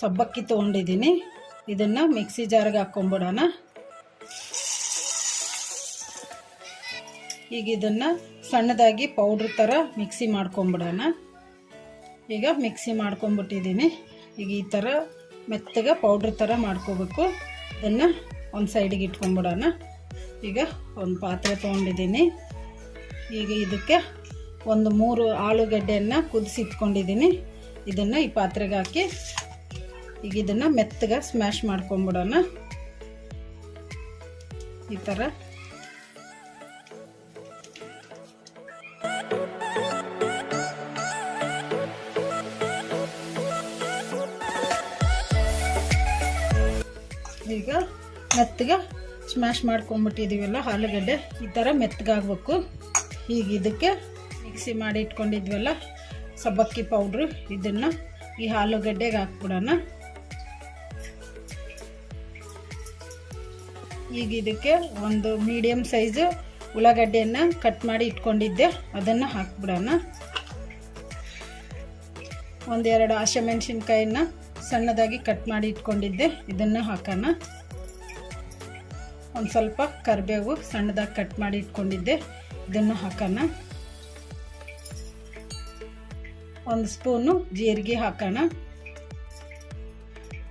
ಸಬ್ಬಕ್ಕಿ ತೊಗೊಂಡಿದ್ದೀನಿ. ಇದನ್ನು ಮಿಕ್ಸಿ ಜಾರ್ಗೆ ಹಾಕ್ಕೊಂಬಿಡೋಣ. ಈಗ ಇದನ್ನು ಸಣ್ಣದಾಗಿ ಪೌಡ್ರ್ ಥರ ಮಿಕ್ಸಿ ಮಾಡ್ಕೊಂಬಿಡೋಣ. ಈಗ ಮಿಕ್ಸಿ ಮಾಡ್ಕೊಂಬಿಟ್ಟಿದ್ದೀನಿ. ಈಗ ಈ ಥರ ಮೆತ್ತಗೆ ಪೌಡ್ರ್ ಥರ ಮಾಡ್ಕೋಬೇಕು. ಇದನ್ನು ಒಂದು ಸೈಡಿಗೆ ಇಟ್ಕೊಂಬಿಡೋಣ. ಈಗ ಒಂದು ಪಾತ್ರೆ ತೊಗೊಂಡಿದ್ದೀನಿ. ಈಗ ಇದಕ್ಕೆ ಒಂದು ಮೂರು ಆಲೂಗಡ್ಡೆಯನ್ನು ಕುದಿಸಿ ಇಟ್ಕೊಂಡಿದ್ದೀನಿ ಇದನ್ನು ಈ ಪಾತ್ರೆಗೆ ಹಾಕಿ ಈಗ ಇದನ್ನು ಮೆತ್ತಗೆ ಸ್ಮ್ಯಾಶ್ ಮಾಡ್ಕೊಂಬಿಡೋಣ. ಈ ಥರ ಈಗ ಮೆತ್ತಗೆ ಸ್ಮ್ಯಾಶ್ ಮಾಡ್ಕೊಂಬಿಟ್ಟಿದ್ದೀವಲ್ಲ ಆಲೂಗಡ್ಡೆ, ಈ ಥರ ಮೆತ್ತಗಾಗಬೇಕು. ಈಗ ಇದಕ್ಕೆ ಮಿಕ್ಸಿ ಮಾಡಿ ಇಟ್ಕೊಂಡಿದ್ವಲ್ಲ, ಸಬ್ಬಕ್ಕಿ ಪೌಡ್ರು ಇದನ್ನು ಈ ಆಲೂಗಡ್ಡೆಗೆ ಹಾಕ್ಬಿಡೋಣ. ಈಗ ಇದಕ್ಕೆ ಒಂದು ಮೀಡಿಯಮ್ ಸೈಜು ಉಳ್ಳಾಗಡ್ಡೆಯನ್ನು ಕಟ್ ಮಾಡಿ ಇಟ್ಕೊಂಡಿದ್ದೆ. ಅದನ್ನು ಹಾಕ್ಬಿಡೋಣ. ಒಂದೆರಡು ಹಸಿಮೆಣ್ಸಿನ್ಕಾಯಿನ ಸಣ್ಣದಾಗಿ ಕಟ್ ಮಾಡಿ ಇಟ್ಕೊಂಡಿದ್ದೆ. ಇದನ್ನು ಹಾಕೋಣ. ಒಂದು ಸ್ವಲ್ಪ ಕರಿಬೇವು ಸಣ್ಣದಾಗಿ ಕಟ್ ಮಾಡಿ ಇಟ್ಕೊಂಡಿದ್ದೆ. ಇದನ್ನು ಹಾಕೋಣ. ಒಂದು ಸ್ಪೂನು ಜೀರಿಗೆ ಹಾಕೋಣ.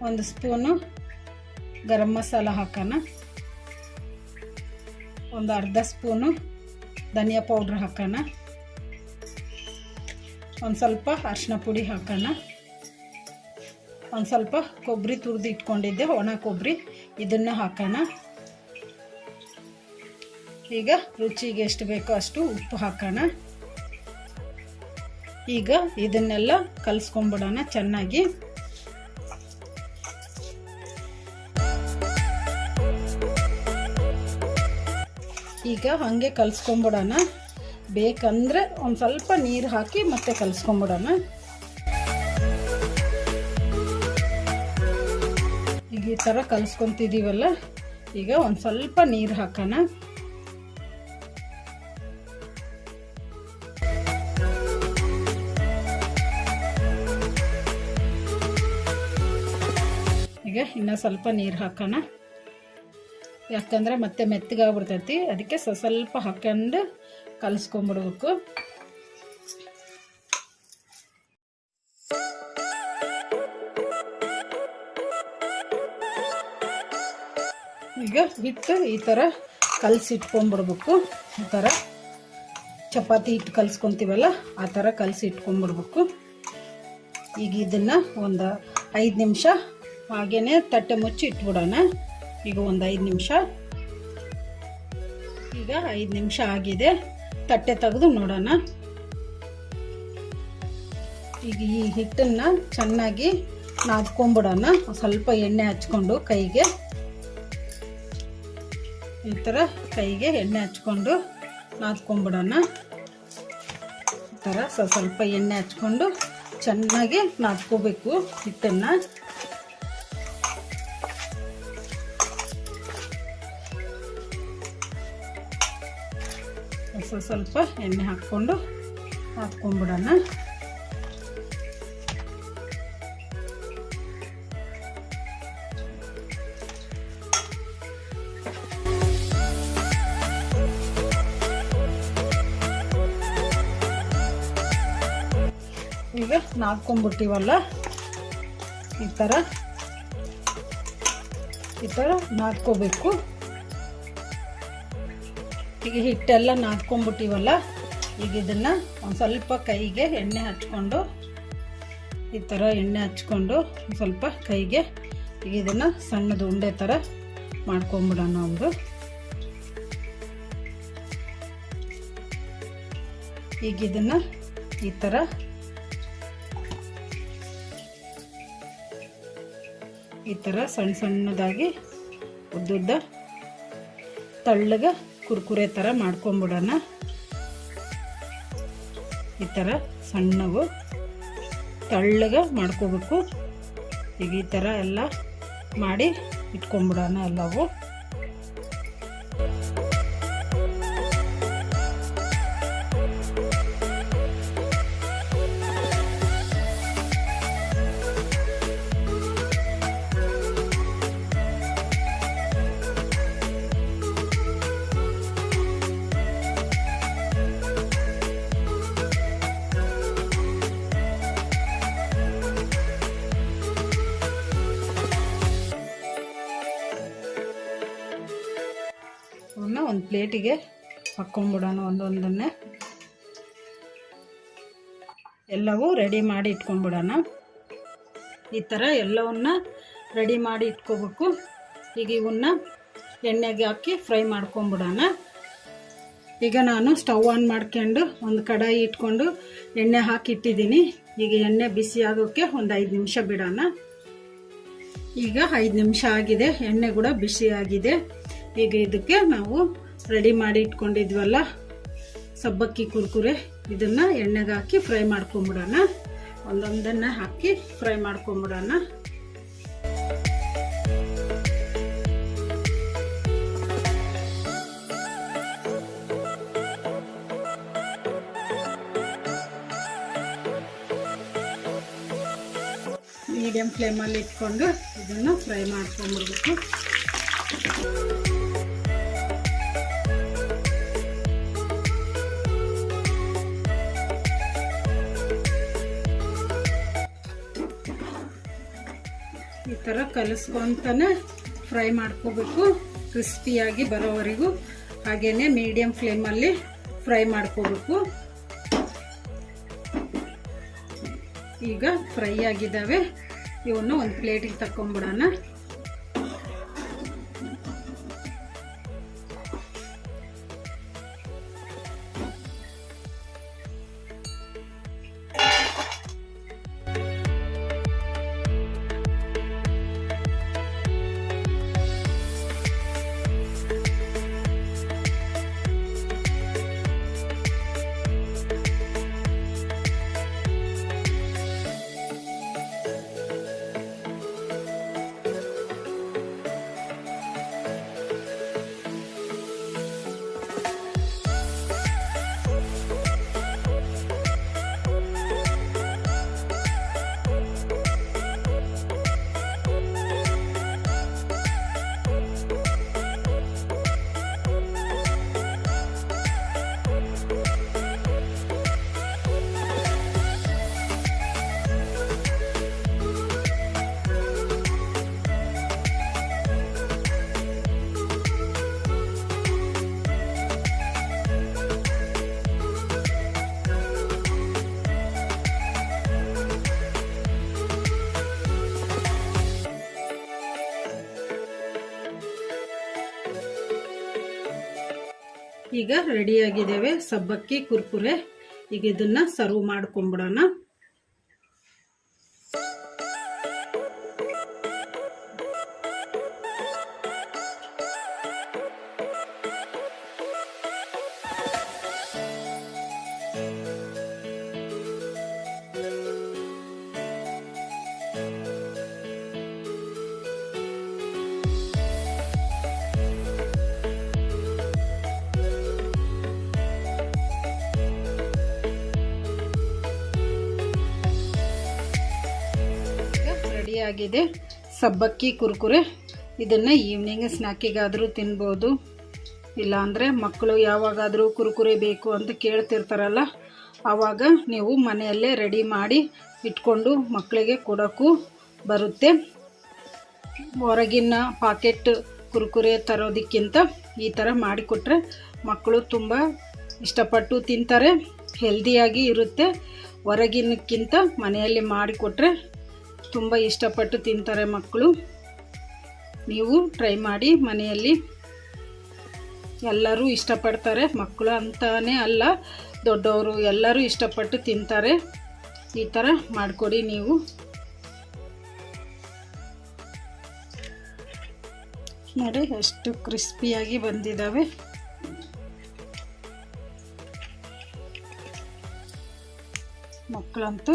ಒಂದು ಸ್ಪೂನು ಗರಂ ಮಸಾಲ ಹಾಕೋಣ. ಒಂದು ಅರ್ಧ ಸ್ಪೂನು ಧನಿಯಾ ಪೌಡ್ರ್ ಹಾಕೋಣ. ಒಂದು ಸ್ವಲ್ಪ ಅರಿಶಿನ ಪುಡಿ ಹಾಕೋಣ. ಒಂದು ಸ್ವಲ್ಪ ಕೊಬ್ಬರಿ ತುರಿದು ಇಟ್ಕೊಂಡಿದ್ದೆ, ಒಣ ಕೊಬ್ಬರಿ. ಇದನ್ನು ಹಾಕೋಣ. ಈಗ ರುಚಿಗೆ ಎಷ್ಟು ಬೇಕೋ ಅಷ್ಟು ಉಪ್ಪು ಹಾಕೋಣ. ಈಗ ಇದನ್ನೆಲ್ಲ ಕಲಸ್ಕೊಂಬಿಡೋಣ ಚೆನ್ನಾಗಿ. ಈಗ ಹಾಗೆ ಕಲಿಸ್ಕೊಂಬಿಡೋಣ. ಬೇಕಂದರೆ ಒಂದು ಸ್ವಲ್ಪ ನೀರು ಹಾಕಿ ಮತ್ತೆ ಕಲಿಸ್ಕೊಂಬಿಡೋಣ. ಈಗ ಈ ಥರ ಕಲಿಸ್ಕೊತಿದ್ದೀವಲ್ಲ ಈಗ ಒಂದು ಸ್ವಲ್ಪ ನೀರು ಹಾಕೋಣ. ಈಗ ಇನ್ನೂ ಸ್ವಲ್ಪ ನೀರು ಹಾಕೋಣ. ಯಾಕಂದರೆ ಮತ್ತೆ ಮೆತ್ತಗಾಗ್ಬಿಡ್ತೈತಿ. ಅದಕ್ಕೆ ಸ್ವಸ್ವಲ್ಪ ಹಾಕೊಂಡು ಕಲಿಸ್ಕೊಂಬಿಡ್ಬೇಕು. ಈಗ ಹಿಟ್ಟು ಈ ಥರ ಕಲಸಿಟ್ಕೊಂಬಿಡ್ಬೇಕು. ಈ ಥರ ಚಪಾತಿ ಹಿಟ್ಟು ಕಲಿಸ್ಕೊತೀವಲ್ಲ, ಆ ಥರ ಕಲಸಿ ಇಟ್ಕೊಂಬಿಡ್ಬೇಕು ಈಗ ಇದನ್ನು ಒಂದು ಐದು ನಿಮಿಷ ಹಾಗೇ ತಟ್ಟೆ ಮುಚ್ಚಿ ಇಟ್ಬಿಡೋಣ. ಈಗ ಒಂದು ಐದು ನಿಮಿಷ. ಈಗ ಐದು ನಿಮಿಷ ಆಗಿದೆ. ತಟ್ಟೆ ತೆಗೆದು ನೋಡೋಣ. ಈಗ ಈ ಹಿಟ್ಟನ್ನು ಚೆನ್ನಾಗಿ ನಾದ್ಕೊಂಬಿಡೋಣ. ಸ್ವಲ್ಪ ಎಣ್ಣೆ ಹಚ್ಕೊಂಡು ಕೈಗೆ. ಈ ಥರ ಕೈಗೆ ಎಣ್ಣೆ ಹಚ್ಕೊಂಡು ನಾದ್ಕೊಂಬಿಡೋಣ. ಈ ಥರ ಸ್ವಲ್ಪ ಎಣ್ಣೆ ಹಚ್ಕೊಂಡು ಚೆನ್ನಾಗಿ ನಾದ್ಕೋಬೇಕು ಹಿಟ್ಟನ್ನು. ಸ್ವಲ್ಪ ಸ್ವಲ್ಪ ಎಣ್ಣೆ ಹಾಕ್ಕೊಂಡು ಹಾಕ್ಕೊಂಡ್ಬಿಡೋಣ ಈಗ ನಾದ್ಕೊಂಬಿಟ್ಟಿವಲ್ಲ ಈ ಥರ. ಈ ಥರ ನಾದ್ಕೋಬೇಕು. ಈಗ ಹಿಟ್ಟೆಲ್ಲ ನಾದ್ಕೊಂಡ್ಬಿಟ್ಟಿವಲ್ಲ ಈಗ ಇದನ್ನು ಒಂದು ಸ್ವಲ್ಪ ಕೈಗೆ ಎಣ್ಣೆ ಹಚ್ಕೊಂಡು, ಈ ಥರ ಎಣ್ಣೆ ಹಚ್ಕೊಂಡು ಸ್ವಲ್ಪ ಕೈಗೆ ಈಗ ಇದನ್ನು ಸಣ್ಣದು ಉಂಡೆ ಥರ ಮಾಡ್ಕೊಂಬಿಡೋಣ ಒಂದು. ಈಗ ಇದನ್ನು ಈ ಥರ ಈ ಥರ ಸಣ್ಣ ಸಣ್ಣದಾಗಿ ಉದ್ದುದ್ದ ತಳ್ಳಗೆ ಕುರ್ಕುರೆ ಥರ ಮಾಡ್ಕೊಂಬಿಡೋಣ. ಈ ಥರ ಸಣ್ಣವು ತಳ್ಳಗೆ ಮಾಡ್ಕೋಬೇಕು. ಈಗ ಈ ಥರ ಎಲ್ಲ ಮಾಡಿ ಇಟ್ಕೊಂಬಿಡೋಣ ಎಲ್ಲವು. ಒಂದು ಪ್ಲೇಟಿಗೆ ಹಾಕ್ಕೊಂಬಿಡೋಣ ಒಂದೊಂದನ್ನೇ. ಎಲ್ಲವೂ ರೆಡಿ ಮಾಡಿ ಇಟ್ಕೊಂಬಿಡೋಣ. ಈ ಥರ ಎಲ್ಲವನ್ನ ರೆಡಿ ಮಾಡಿ ಇಟ್ಕೋಬೇಕು. ಈಗ ಇವನ್ನ ಎಣ್ಣೆಗೆ ಹಾಕಿ ಫ್ರೈ ಮಾಡ್ಕೊಂಬಿಡೋಣ. ಈಗ ನಾನು ಸ್ಟವ್ ಆನ್ ಮಾಡ್ಕೊಂಡು ಒಂದು ಕಡಾಯಿ ಇಟ್ಕೊಂಡು ಎಣ್ಣೆ ಹಾಕಿ ಇಟ್ಟಿದ್ದೀನಿ ಈಗ ಎಣ್ಣೆ ಬಿಸಿ ಆಗೋಕ್ಕೆ ಒಂದು ಐದು ನಿಮಿಷ ಬಿಡೋಣ. ಈಗ ಐದು ನಿಮಿಷ ಆಗಿದೆ. ಎಣ್ಣೆ ಕೂಡ ಬಿಸಿ ಆಗಿದೆ. ಈಗ ಇದಕ್ಕೆ ನಾವು ರೆಡಿ ಮಾಡಿ ಇಟ್ಕೊಂಡಿದ್ವಲ್ಲ? ಸಬ್ಬಕ್ಕಿ ಕುರ್ಕುರೆ, ಇದನ್ನು ಎಣ್ಣೆಗೆ ಹಾಕಿ ಫ್ರೈ ಮಾಡ್ಕೊಂಬಿಡೋಣ. ಒಂದೊಂದನ್ನು ಹಾಕಿ ಫ್ರೈ ಮಾಡ್ಕೊಂಬಿಡೋಣ. ಮೀಡಿಯಂ ಫ್ಲೇಮಲ್ಲಿ ಇಟ್ಕೊಂಡು ಇದನ್ನು ಫ್ರೈ ಮಾಡ್ಕೊಂಬಿಡ್ಬೇಕು. ಈ ಥರ ಕಲಿಸ್ಕೊಂತಾನೆ ಫ್ರೈ ಮಾಡ್ಕೋಬೇಕು. ಕ್ರಿಸ್ಪಿಯಾಗಿ ಬರೋವರೆಗೂ. ಹಾಗೆಯೇ ಮೀಡಿಯಮ್ ಫ್ಲೇಮಲ್ಲಿ ಫ್ರೈ ಮಾಡ್ಕೋಬೇಕು. ಈಗ ಫ್ರೈ ಆಗಿದ್ದಾವೆ. ಇವನ್ನು ಒಂದು ಪ್ಲೇಟಿಗೆ ತಕೊಂಡ್ಬಿಡೋಣ ಈಗ ರೆಡಿಯಾಗಿದ್ದೇವೆ ಸಬ್ಬಕ್ಕಿ ಕುರ್ಕುರೆ. ಈಗ ಇದನ್ನು ಸರ್ವ್ ಮಾಡ್ಕೊಂಬಿಡೋಣ ರೆಡಿಯಾಗಿದೆ ಸಬ್ಬಕ್ಕಿ, ಕುರ್ಕುರೆ. ಇದನ್ನು ಈವ್ನಿಂಗ್ ಸ್ನ್ಯಾಕಿಗಾದರೂ ತಿನ್ಬೋದು. ಇಲ್ಲಾಂದರೆ ಮಕ್ಕಳು ಯಾವಾಗಾದರೂ ಕುರ್ಕುರೆ ಬೇಕು ಅಂತ ಕೇಳ್ತಿರ್ತಾರಲ್ಲ, ಆವಾಗ ನೀವು ಮನೆಯಲ್ಲೇ ರೆಡಿ ಮಾಡಿ ಇಟ್ಕೊಂಡು ಮಕ್ಕಳಿಗೆ ಕೊಡೋಕ್ಕೂ ಬರುತ್ತೆ. ಹೊರಗಿನ ಪಾಕೆಟ್ ಕುರ್ಕುರೆ ತರೋದಕ್ಕಿಂತ ಈ ಥರ ಮಾಡಿಕೊಟ್ರೆ ಮಕ್ಕಳು ತುಂಬ ಇಷ್ಟಪಟ್ಟು ತಿಂತಾರೆ ಹೆಲ್ದಿಯಾಗಿ ಇರುತ್ತೆ. ಹೊರಗಿನಕ್ಕಿಂತ ಮನೆಯಲ್ಲಿ ಮಾಡಿಕೊಟ್ರೆ ತುಂಬ ಇಷ್ಟಪಟ್ಟು ತಿಂತಾರೆ ಮಕ್ಕಳು. ನೀವು ಟ್ರೈ ಮಾಡಿ ಮನೆಯಲ್ಲಿ. ಎಲ್ಲರೂ ಇಷ್ಟಪಡ್ತಾರೆ ಮಕ್ಕಳು ಅಂತಲೇ ಅಲ್ಲ, ದೊಡ್ಡವರು ಎಲ್ಲರೂ ಇಷ್ಟಪಟ್ಟು ತಿಂತಾರೆ. ಈ ಥರ ಮಾಡಿಕೊಡಿ ನೀವು. ನೋಡಿ, ಎಷ್ಟು ಕ್ರಿಸ್ಪಿಯಾಗಿ ಬಂದಿದ್ದಾವೆ. ಮಕ್ಕಳಂತೂ